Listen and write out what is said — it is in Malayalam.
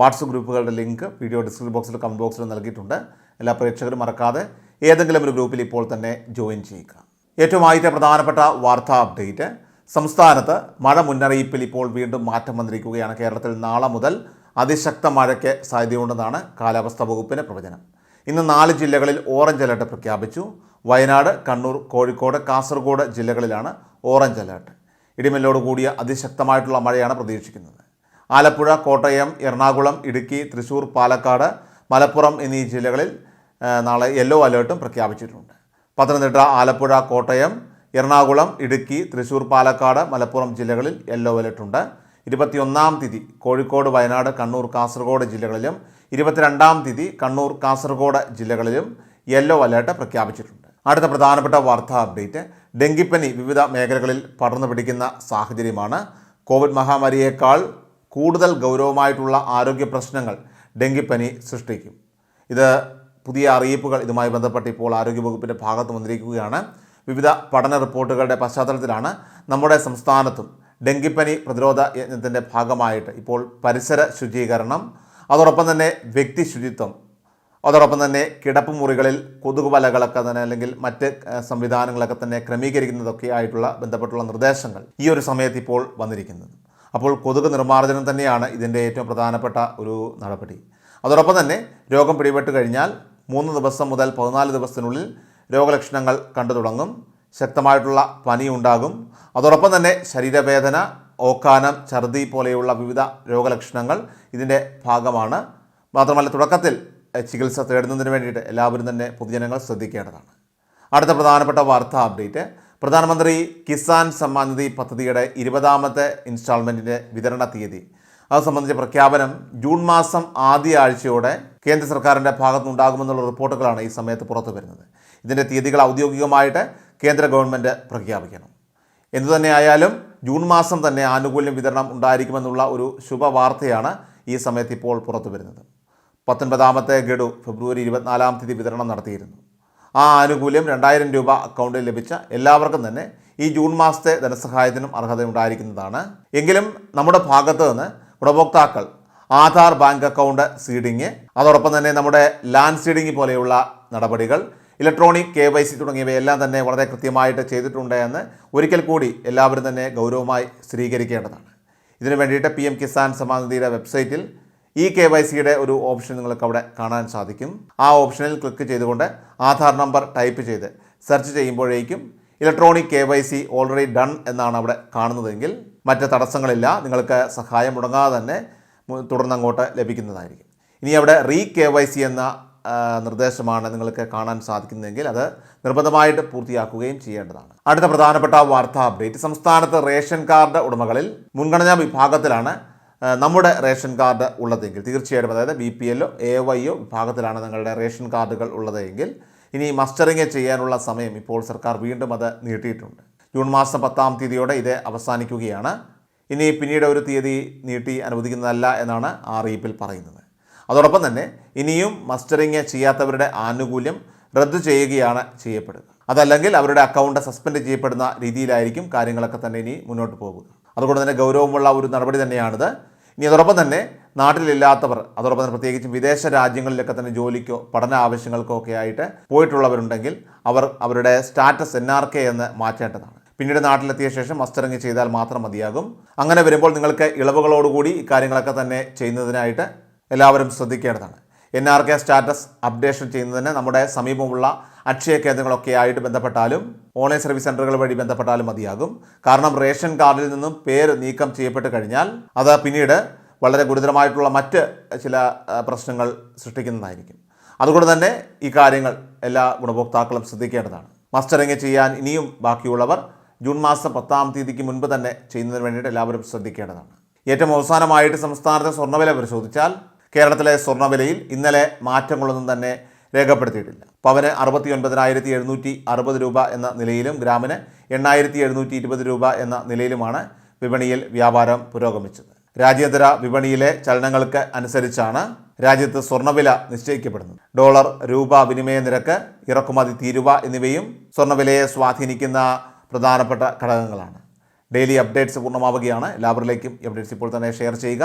വാട്സപ്പ് ഗ്രൂപ്പുകളുടെ ലിങ്ക് വീഡിയോ ഡിസ്ക്രിപ്ഷൻ ബോക്സിൽ കമന്റ് ബോക്സിൽ നൽകിയിട്ടുണ്ട്. എല്ലാ പ്രേക്ഷകരും മറക്കാതെ ഏതെങ്കിലും ഒരു ഗ്രൂപ്പിൽ ഇപ്പോൾ തന്നെ ജോയിൻ ചെയ്യുക. ഏറ്റവും ആദ്യത്തെ പ്രധാനപ്പെട്ട വാർത്താ അപ്ഡേറ്റ്. സംസ്ഥാനത്ത് മഴ മുന്നറിയിപ്പിൽ ഇപ്പോൾ വീണ്ടും മാറ്റം വന്നിരിക്കുകയാണ്. കേരളത്തിൽ നാളെ മുതൽ അതിശക്ത മഴയ്ക്ക് സാധ്യതയുണ്ടെന്നാണ് കാലാവസ്ഥാ വകുപ്പിന്റെ പ്രവചനം. ഇന്ന് നാല് ജില്ലകളിൽ ഓറഞ്ച് അലർട്ട് പ്രഖ്യാപിച്ചു. വയനാട് കണ്ണൂർ കോഴിക്കോട് കാസർഗോഡ് ജില്ലകളിലാണ് ഓറഞ്ച് അലർട്ട് ഇടിമിന്നലോട് കൂടിയ അതിശക്തമായിട്ടുള്ള മഴയാണ് പ്രതീക്ഷിക്കുന്നത്. ആലപ്പുഴ കോട്ടയം എറണാകുളം ഇടുക്കി തൃശൂർ പാലക്കാട് മലപ്പുറം എന്നീ ജില്ലകളിൽ നാളെ യെല്ലോ അലേർട്ടും പ്രഖ്യാപിച്ചിട്ടുണ്ട്. പത്തനംതിട്ട ആലപ്പുഴ കോട്ടയം എറണാകുളം ഇടുക്കി തൃശൂർ പാലക്കാട് മലപ്പുറം ജില്ലകളിൽ യെല്ലോ അലേർട്ടുണ്ട്. ഇരുപത്തിയൊന്നാം തീയതി കോഴിക്കോട് വയനാട് കണ്ണൂർ കാസർഗോഡ് ജില്ലകളിലും ഇരുപത്തിരണ്ടാം തീയതി കണ്ണൂർ കാസർഗോഡ് ജില്ലകളിലും യെല്ലോ അലേർട്ട് പ്രഖ്യാപിച്ചിട്ടുണ്ട്. അടുത്ത പ്രധാനപ്പെട്ട വാർത്താ അപ്ഡേറ്റ് ഡെങ്കിപ്പനി വിവിധ മേഖലകളിൽ പടർന്നു പിടിക്കുന്ന സാഹചര്യമാണ്. കോവിഡ് മഹാമാരിയേക്കാൾ കൂടുതൽ ഗൗരവമായിട്ടുള്ള ആരോഗ്യ പ്രശ്നങ്ങൾ ഡെങ്കിപ്പനി സൃഷ്ടിക്കും. ഇത് പുതിയ അറിയിപ്പുകൾ ഇതുമായി ബന്ധപ്പെട്ട് ഇപ്പോൾ ആരോഗ്യവകുപ്പിന്റെ ഭാഗത്ത് വന്നിരിക്കുകയാണ്. വിവിധ പഠന റിപ്പോർട്ടുകളുടെ പശ്ചാത്തലത്തിലാണ് നമ്മുടെ സംസ്ഥാനത്തും ഡെങ്കിപ്പനി പ്രതിരോധ യജ്ഞത്തിന്റെ ഭാഗമായിട്ട് ഇപ്പോൾ പരിസര ശുചീകരണം അതോടൊപ്പം തന്നെ വ്യക്തി ശുചിത്വം അതോടൊപ്പം തന്നെ കിടപ്പ് മുറികളിൽ കൊതുക് വലകളൊക്കെ തന്നെ അല്ലെങ്കിൽ മറ്റ് സംവിധാനങ്ങളൊക്കെ തന്നെ ക്രമീകരിക്കുന്നതൊക്കെ ആയിട്ടുള്ള ബന്ധപ്പെട്ടുള്ള നിർദ്ദേശങ്ങൾ ഈ ഒരു സമയത്ത് ഇപ്പോൾ വന്നിരിക്കുന്നത്. അപ്പോൾ കൊതുക് നിർമ്മാർജനം തന്നെയാണ് ഇതിന്റെ ഏറ്റവും പ്രധാനപ്പെട്ട ഒരു നടപടി. അതോടൊപ്പം തന്നെ രോഗം പിടിപെട്ട് കഴിഞ്ഞാൽ മൂന്ന് ദിവസം മുതൽ പതിനാല് ദിവസത്തിനുള്ളിൽ രോഗലക്ഷണങ്ങൾ കണ്ടു തുടങ്ങും ശക്തമായിട്ടുള്ള പനി ഉണ്ടാകും അതോടൊപ്പം തന്നെ ശരീരവേദന ഓക്കാനം ഛർദി പോലെയുള്ള വിവിധ രോഗലക്ഷണങ്ങൾ ഇതിന്റെ ഭാഗമാണ്. മാത്രമല്ല തുടക്കത്തിൽ ചികിത്സ തേടുന്നതിന് വേണ്ടിയിട്ട് എല്ലാവരും തന്നെ പൊതുജനങ്ങൾ ശ്രദ്ധിക്കേണ്ടതാണ്. അടുത്ത പ്രധാനപ്പെട്ട വാർത്താ അപ്ഡേറ്റ് പ്രധാനമന്ത്രി കിസാൻ സമ്മാൻ നിധി പദ്ധതിയുടെ ഇരുപതാമത്തെ ഇൻസ്റ്റാൾമെന്റിന്റെ വിതരണ തീയതി. അത് സംബന്ധിച്ച പ്രഖ്യാപനം ജൂൺ മാസം ആദ്യ ആഴ്ചയോടെ കേന്ദ്ര സർക്കാരിന്റെ ഭാഗത്തുനിന്നുണ്ടാകുമെന്നുള്ള റിപ്പോർട്ടുകളാണ് ഈ സമയത്ത് പുറത്തു വരുന്നത്. ഇതിന്റെ തീയതികൾ ഔദ്യോഗികമായിട്ട് കേന്ദ്ര ഗവൺമെന്റ് പ്രഖ്യാപിക്കണം. എന്തുതന്നെയായാലും ജൂൺ മാസം തന്നെ ആനുകൂല്യം വിതരണം ഉണ്ടായിരിക്കുമെന്നുള്ള ഒരു ശുഭവാർത്തയാണ് ഈ സമയത്ത് ഇപ്പോൾ പുറത്തു വരുന്നത്. പത്തൊൻപതാമത്തെ ഗഡു ഫെബ്രുവരി ഇരുപത്തിനാലാം തീയതി വിതരണം നടത്തിയിരുന്നു. ആ ആനുകൂല്യം രണ്ടായിരം രൂപ അക്കൗണ്ടിൽ ലഭിച്ച എല്ലാവർക്കും തന്നെ ഈ ജൂൺ മാസത്തെ ധനസഹായത്തിനും അർഹതയുണ്ടായിരിക്കുന്നതാണ് എങ്കിലും നമ്മുടെ ഭാഗത്ത് നിന്ന് ഗുണഭോക്താക്കൾ ആധാർ ബാങ്ക് അക്കൗണ്ട് സീഡിങ് അതോടൊപ്പം തന്നെ നമ്മുടെ ലാൻഡ് സീഡിങ് പോലെയുള്ള നടപടികൾ ഇലക്ട്രോണിക് കെ വൈ സി തുടങ്ങിയവയെല്ലാം തന്നെ വളരെ കൃത്യമായിട്ട് ചെയ്തിട്ടുണ്ട് എന്ന് ഒരിക്കൽ കൂടി എല്ലാവരും തന്നെ ഗൗരവമായി സ്ഥിരീകരിക്കേണ്ടതാണ്. ഇതിനു വേണ്ടിയിട്ട് പി എം കിസാൻ സമാനിധിയുടെ നിധിയുടെ വെബ്സൈറ്റിൽ ഈ കെ വൈ സിയുടെ ഒരു ഓപ്ഷൻ നിങ്ങൾക്ക് അവിടെ കാണാൻ സാധിക്കും. ആ ഓപ്ഷനിൽ ക്ലിക്ക് ചെയ്തുകൊണ്ട് ആധാർ നമ്പർ ടൈപ്പ് ചെയ്ത് സെർച്ച് ചെയ്യുമ്പോഴേക്കും electronic K Y C already done എന്നാണ് അവിടെ കാണുന്നതെങ്കിൽ മറ്റ് തടസ്സങ്ങളില്ല നിങ്ങൾക്ക് സഹായം മുടങ്ങാതെ തന്നെ തുടർന്ന് അങ്ങോട്ട് ലഭിക്കുന്നതായിരിക്കും. ഇനി അവിടെ റീ കെ വൈ സി എന്ന നിർദ്ദേശമാണ് നിങ്ങൾക്ക് കാണാൻ സാധിക്കുന്നതെങ്കിൽ അത് നിർബന്ധമായിട്ട് പൂർത്തിയാക്കുകയും ചെയ്യേണ്ടതാണ്. അടുത്ത പ്രധാനപ്പെട്ട വാർത്താ അപ്ഡേറ്റ്. സംസ്ഥാനത്ത് റേഷൻ കാർഡ് ഉടമകളിൽ മുൻഗണനാ വിഭാഗത്തിലാണ് നമ്മുടെ റേഷൻ കാർഡ് ഉള്ളതെങ്കിൽ തീർച്ചയായിട്ടും അതായത് ബി പി എല്ലോ എ വൈയോ വിഭാഗത്തിലാണ് നിങ്ങളുടെ റേഷൻ കാർഡുകൾ ഉള്ളതെങ്കിൽ ഇനി മസ്റ്ററിങ് ചെയ്യാനുള്ള സമയം ഇപ്പോൾ സർക്കാർ വീണ്ടും അത് നീട്ടിയിട്ടുണ്ട്. ജൂൺ മാസം പത്താം തീയതിയോടെ ഇത് അവസാനിക്കുകയാണ്. ഇനി പിന്നീട് ഒരു തീയതി നീട്ടി അനുവദിക്കുന്നതല്ല എന്നാണ് അറിയിപ്പിൽ പറയുന്നത്. അതോടൊപ്പം തന്നെ ഇനിയും മസ്റ്ററിങ് ചെയ്യാത്തവരുടെ ആനുകൂല്യം റദ്ദു ചെയ്യുകയാണ് ചെയ്യപ്പെടുക. അതല്ലെങ്കിൽ അവരുടെ അക്കൗണ്ട് സസ്പെൻഡ് ചെയ്യപ്പെടുന്ന രീതിയിലായിരിക്കും കാര്യങ്ങളൊക്കെ തന്നെ ഇനി മുന്നോട്ട് പോകുക. അതുകൊണ്ട് തന്നെ ഗൗരവമുള്ള ഒരു നടപടി തന്നെയാണിത്. ഇനി അതോടൊപ്പം തന്നെ നാട്ടിലില്ലാത്തവർ അതോടൊപ്പം തന്നെ പ്രത്യേകിച്ചും വിദേശ രാജ്യങ്ങളിലൊക്കെ തന്നെ ജോലിക്കോ പഠന ആവശ്യങ്ങൾക്കോ ഒക്കെ ആയിട്ട് പോയിട്ടുള്ളവരുണ്ടെങ്കിൽ അവർ അവരുടെ സ്റ്റാറ്റസ് എൻ ആർ കെ എന്ന് മാറ്റേണ്ടതാണ്. പിന്നീട് നാട്ടിലെത്തിയ ശേഷം മസ്റ്ററിങ് ചെയ്താൽ മാത്രം മതിയാകും. അങ്ങനെ വരുമ്പോൾ നിങ്ങൾക്ക് ഇളവുകളോടുകൂടി ഈ കാര്യങ്ങളൊക്കെ തന്നെ ചെയ്യുന്നതിനായിട്ട് എല്ലാവരും ശ്രദ്ധിക്കേണ്ടതാണ്. N R K status updation ചെയ്യുന്നതിന് നമ്മുടെ സമീപമുള്ള അക്ഷയ കേന്ദ്രങ്ങളൊക്കെ ആയിട്ട് ബന്ധപ്പെട്ടാലും ഓൺലൈൻ സർവീസ് സെന്ററുകൾ വഴി ബന്ധപ്പെട്ടാലും മതിയാകും. കാരണം റേഷൻ കാർഡിൽ നിന്നും പേര് നീക്കം ചെയ്യപ്പെട്ട് കഴിഞ്ഞാൽ അത് പിന്നീട് വളരെ ഗുരുതരമായിട്ടുള്ള മറ്റ് ചില പ്രശ്നങ്ങൾ സൃഷ്ടിക്കുന്നതായിരിക്കും. അതുകൊണ്ട് തന്നെ ഈ കാര്യങ്ങൾ എല്ലാ ഗുണഭോക്താക്കളും ശ്രദ്ധിക്കേണ്ടതാണ്. മസ്റ്ററിങ് ചെയ്യാൻ ഇനിയും ബാക്കിയുള്ളവർ ജൂൺ മാസം പത്താം തീയതിക്ക് മുൻപ് തന്നെ ചെയ്യുന്നതിന് വേണ്ടിയിട്ട് എല്ലാവരും ശ്രദ്ധിക്കേണ്ടതാണ്. ഏറ്റവും അവസാനമായിട്ട് സംസ്ഥാനത്തെ സ്വർണവില പരിശോധിച്ചാൽ കേരളത്തിലെ സ്വർണവിലയിൽ ഇന്നലെ മാറ്റങ്ങളൊന്നും തന്നെ രേഖപ്പെടുത്തിയിട്ടില്ല. പവന് അറുപത്തി ഒൻപതിനായിരത്തി എഴുന്നൂറ്റി അറുപത് രൂപ എന്ന നിലയിലും ഗ്രാമിന് എണ്ണായിരത്തി എഴുന്നൂറ്റി ഇരുപത് രൂപ എന്ന നിലയിലുമാണ് വിപണിയിൽ വ്യാപാരം പുരോഗമിച്ചത്. രാജ്യാന്തര വിപണിയിലെ ചലനങ്ങൾക്ക് അനുസരിച്ചാണ് രാജ്യത്ത് സ്വർണവില നിശ്ചയിക്കപ്പെടുന്നത്. ഡോളർ രൂപ വിനിമയ നിരക്ക് ഇറക്കുമതി തീരുവ എന്നിവയും സ്വർണവിലയെ സ്വാധീനിക്കുന്ന പ്രധാനപ്പെട്ട ഘടകങ്ങളാണ്. ഡെയിലി അപ്ഡേറ്റ്സ് പൂർണമാവുകയാണ്. ഈ അപ്ഡേറ്റ്സ് ഇപ്പോൾ തന്നെ ഷെയർ ചെയ്യുക.